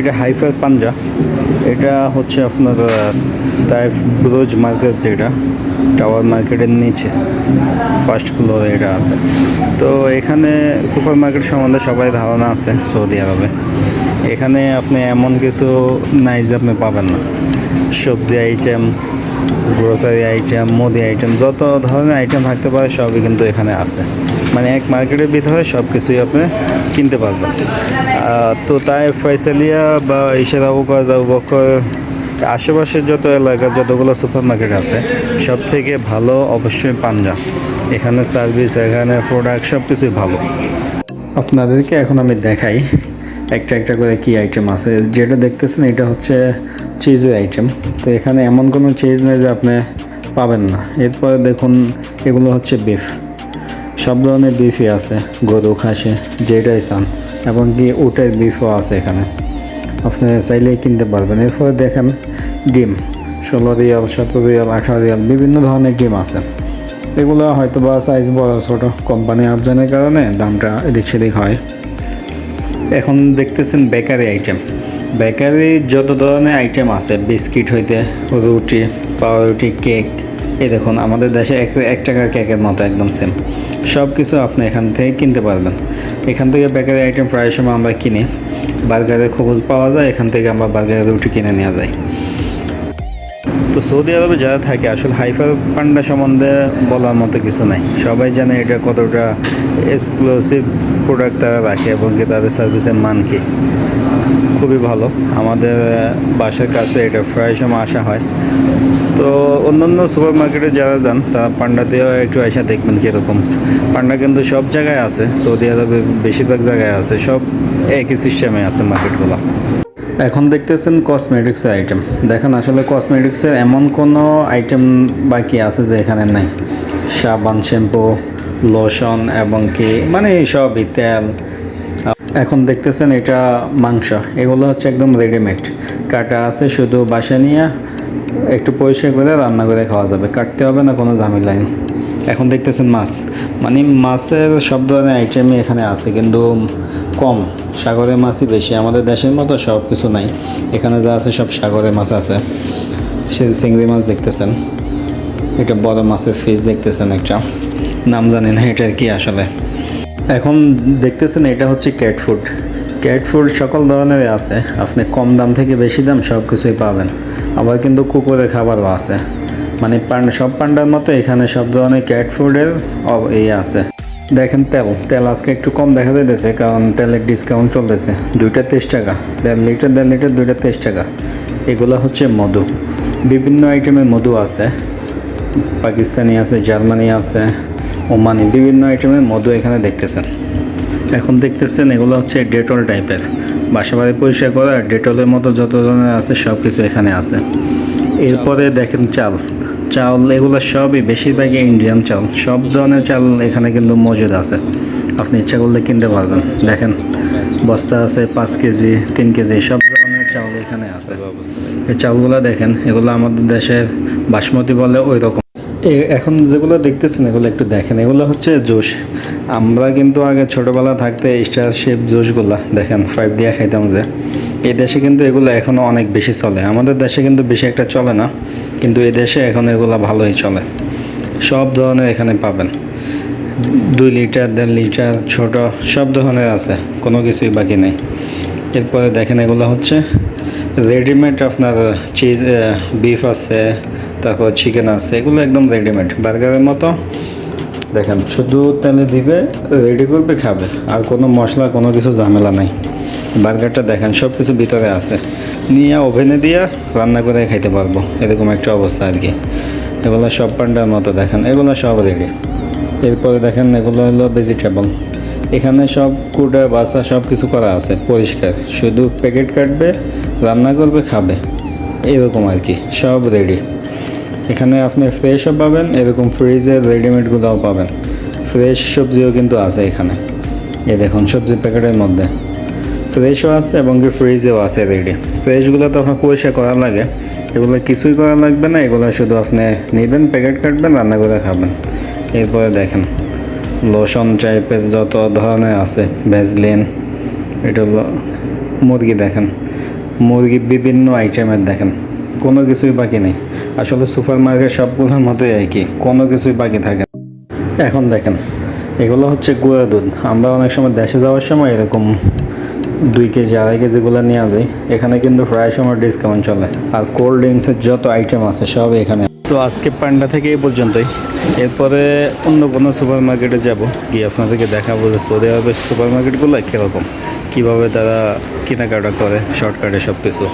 এটা হাইফাই পাঞ্জা। এটা হচ্ছে আপনার তাই ব্রোজ মার্কেট যেটা, টাওয়ার মার্কেটের নিচে, ফার্স্ট ফ্লোরে এটা আছে। তো এখানে সুপার মার্কেট সম্বন্ধে সবাই ধারণা আছে সৌদি আরবে। এখানে আপনি এমন কিছু নাই যে আপনি পাবেন না। সবজি আইটেম গ্রোসারি আইটেম মুদি আইটেম যত ধরনের আইটেম থাকতে পারে সবই কিন্তু এখানে আছে। মানে এক মার্কেটের ভিতরে সব কিছুই আপনি কিনতে পারবেন। তো তাই ফয়সালিয়া বা ইশারা বকর জাউ বকর, আশেপাশের যত এলাকার যতগুলো সুপার মার্কেট আছে সব থেকে ভালো অবশ্যই পাঞ্জা এখানে সার্ভিস, এখানে প্রোডাক্ট সব কিছুই ভালো। আপনাদেরকে এখন আমি দেখাই একটা একটা করে কি আইটেম আছে। যেটা দেখতেছেন, এটা হচ্ছে চিজের আইটেম তো এখানে এমন কোনো চিজ নেই যে আপনি পাবেন না। এরপরে দেখুন, এগুলো হচ্ছে বিফ সব ধরনের বিফই আছে, গরু, খাসি, যেটাই চান, এবং কি উটের বিফও আছে এখানে। আপনি চাইলেই কিনতে পারবেন। এরপরে দেখেন ডিম, ষোলো রিয়াল, সতেরো রিয়াল, আঠারো রিয়াল, বিভিন্ন ধরনের ডিম আছে। এগুলো হয়তো বা সাইজ বড়, ছোটো কোম্পানি আপজনের কারণে দামটা এদিক সেদিক হয়। এখন দেখতেছেন বেকারি আইটেম বেকারি যত ধরনের আইটেম আছে, বিস্কিট হইতে, রুটি, পাউরুটি কেক এই দেখুন, আমাদের দেশে এক এক টাকার কেকের মতো একদম সেম সব কিছু আপনি এখান থেকে কিনতে পারবেন। এখান থেকে বেকারি আইটেম প্রায় সময় আমরা কিনি। বার্গারের খবজ পাওয়া যায়, এখান থেকে আমরা বার্গারের রুটি কিনে নেওয়া যায়। তো সৌদি আরবে যারা থাকে, আসলে হাইফার পান্ডা সম্বন্ধে বলার মতো কিছু নাই। সবাই জানে এটা কতটা এক্সক্লুসিভ প্রোডাক্ট তারা রাখে এবং কি তাদের সার্ভিসের মান কি। খুবই ভালো। আমাদের বাসার কাছে এটা প্রায় সময় আসা হয়। তো অন্যান্য সুপার মার্কেটে যারা যান, তারা পান্ডাতেও একটু এসে দেখবেন কীরকম। পান্ডা কিন্তু সব জায়গায় আছে, সৌদি আরবে বেশিরভাগ জায়গায় আছে, সব একই সিস্টেমে আছে মার্কেটগুলো এখন দেখতেছেন কসমেটিক্সের আইটেম দেখেন আসলে কসমেটিক্সের এমন কোনো আইটেম বাকি আছে যে এখানে নাই। সাবান, শ্যাম্পু লোশন এবং কি মানে সবই তেল। এখন দেখতেছেন এটা মাংস, এগুলো হচ্ছে একদম রেডিমেড কাটা আছে শুধু বাসা নিয়ে একটু পরিষ্কার করে রান্না করে খাওয়া যাবে। কাটতে হবে না, কোনো ঝামেলা নেই। এখন দেখতেছেন মাছ। মানে মাছের সব ধরনের আইটেমই এখানে আছে, কিন্তু কম। সাগরের মাছই বেশি। আমাদের দেশের মতো সব কিছু নাই। এখানে যা আছে সব সাগরের মাছ আছে। সে চিংড়ি মাছ দেখতেছেন, এটা বড় মাছের ফিস দেখতেছেন একটা। নাম জানি না এটা কি আসলে। এখন দেখতেছেন এটা হচ্ছে ক্যাট ফুড ক্যাট ফুড সকল ধরনের আছে। আপনি কম দাম থেকে বেশি দাম সব কিছুই পাবেন। আবার কিন্তু কুকুরের খাবারও আছে। মানে পান, সব পান্ডার মতো এখানে সব ধরনের ক্যাট ফুডের ইয়ে আছে। দেখেন তেল তেল আজকে একটু কম দেখা যাইতেছে কারণ তেলের ডিসকাউন্ট চলতেছে। দুইটা তেইশ টাকা, দেড় লিটার দেড় লিটার দুইটা তেইশ টাকা। এগুলো হচ্ছে মধু। বিভিন্ন আইটেমের মধু আছে। পাকিস্তানি আছে, জার্মানি আছে, ওমানি, বিভিন্ন আইটেমের মধু এখানে দেখতেছেন। এখন দেখতেছেন এগুলো হচ্ছে ডেটল টাইপের। বাসা বাড়ি পরিষ্কার করা, ডেটলের মতো যত ধরনের আছে সব কিছু এখানে আছে। এরপরে দেখেন চাল। চাল, এগুলো সবই বেশিরভাগই ইন্ডিয়ান চাল। সব ধরনের চাল এখানে কিন্তু মজুদ আছে। আপনি ইচ্ছা করলে কিনতে পারবেন। দেখেন, বস্তা আছে পাঁচ কেজি, তিন কেজি, সব ধরনের চাল এখানে আছে। এই চাউলগুলো দেখেন, এগুলো আমাদের দেশের বাসমতি বলে ওই রকম এখন যেগুলো দেখতেছেন, এগুলো একটু দেখেন। এগুলো হচ্ছে জুস আমরা কিন্তু আগে ছোটোবেলা থাকতে স্টার শেপ জুসগুলো দেখেন ফাইভ দিয়ে খাইতাম যে। এই দেশে কিন্তু এগুলো এখনও অনেক বেশি চলে। আমাদের দেশে কিন্তু বেশি একটা চলে না, কিন্তু এই দেশে এখন এগুলো ভালোই চলে। সব ধরনের এখানে পাবেন। দুই লিটার, দেড় লিটার, ছোট, সব ধরনের আছে, কোনো কিছুই বাকি নেই। এরপরে দেখেন এগুলো হচ্ছে রেডিমেড আপনার চিজ বিফ আছে তারপর চিকেন আছে, এগুলো একদম রেডিমেড বার্গারের মতো। দেখেন, শুধু তেলে দিবে রেডি করবে, খাবে। আর কোনো মশলা, কোনো কিছু ঝামেলা নাই। বার্গারটা দেখেন সব কিছু ভিতরে আছে। নিয়ে ওভেনে দিয়ে রান্না করে খাইতে পারব, এরকম একটা অবস্থা আর কি। এগুলো সব পান্ডার মতো, দেখেন, এগুলো সব রেডি এরপরে দেখেন, এগুলো হলো ভেজিটেবল এখানে সব কুটা বাসা সব কিছু করা আছে, পরিষ্কার। শুধু প্যাকেট কাটবে, রান্না করবে, খাবে। এরকম আর কি, সব রেডি এখানে আপনি ফ্রেশও পাবেন, এরকম ফ্রিজের রেডিমেডগুলোও পাবেন। ফ্রেশ সবজিও কিন্তু আছে এখানে। এই দেখুন, সবজি প্যাকেটের মধ্যে। ফ্রেশও আছে এবং কি ফ্রিজেও আছে রেডি ফ্রেশগুলো তো আপনার পরিষ্কার করা লাগে। এগুলো কিছুই করা লাগবে না, এগুলো শুধু আপনি নেবেন প্যাকেট কাটবেন, রান্না করে খাবেন। এরপরে দেখেন লোশন টাইপের যত ধরনের আছে ভ্যাজলিন এটা হলো মুরগি দেখেন। মুরগি বিভিন্ন আইটেমের দেখেন। কোনো কিছুই বাকি নেই। আসলে সুপার মার্কেট সবগুলোর মতোই একই কোনো কিছুই বাকি থাকে না। এখন দেখেন, এগুলো হচ্ছে গুঁড়া দুধ। আমরা অনেক সময় দেশে যাওয়ার সময় এরকম দুই কেজি, আড়াই কেজিগুলো নিয়ে যাই। এখানে কিন্তু প্রায় সময় ডিসকাউন্ট চলে। আর কোল্ড ড্রিঙ্কসের যত আইটেম আছে সব এখানে। তো আজকে পান্ডা থেকে এই পর্যন্তই। এরপরে অন্য কোনো সুপার মার্কেটে যাব। গিয়ে আপনাদেরকে দেখাবো যে সৌদি আরবের সুপার মার্কেটগুলো কীরকম। কীভাবে তারা কেনাকাটা করে শর্টকাটে সব কিছু